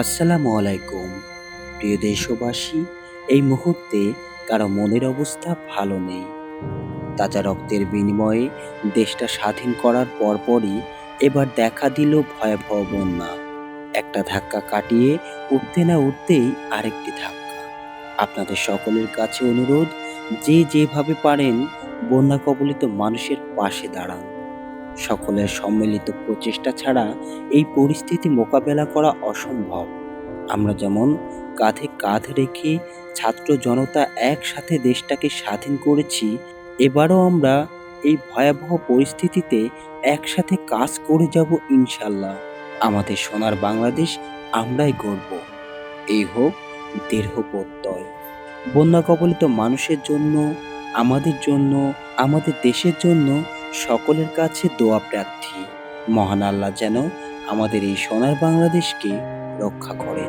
আসসালামু আলাইকুম। প্রিয় দেশবাসী, এই মুহূর্তে কারও মনের অবস্থা ভালো নেই। তাজা রক্তের বিনিময়ে দেশটা স্বাধীন করার পরপরই এবার দেখা দিল ভয়াবহ বন্যা। একটা ধাক্কা কাটিয়ে উঠতে না উঠতেই আরেকটি ধাক্কা। আপনাদের সকলের কাছে অনুরোধ, যে যেভাবে পারেন বন্যা কবলিত মানুষের পাশে দাঁড়ান। সকলের সম্মিলিত প্রচেষ্টা ছাড়া এই পরিস্থিতি মোকাবেলা করা অসম্ভব। আমরা যেমন কাঁধে কাঁধ রেখে ছাত্র জনতা একসাথে দেশটাকে স্বাধীন করেছি, এবারও আমরা এই ভয়াবহ পরিস্থিতিতে একসাথে কাজ করে যাব ইনশাল্লাহ। আমাদের সোনার বাংলাদেশ আমরাই গর্ব এই হোক দীর্ঘ প্রত্যয়। বন্যা কবলিত মানুষের জন্য, আমাদের জন্য, আমাদের দেশের জন্য সকলের কাছে দোয়া প্রার্থী। মহান আল্লাহ যেন আমাদের এই সোনার বাংলাদেশকে রক্ষা করেন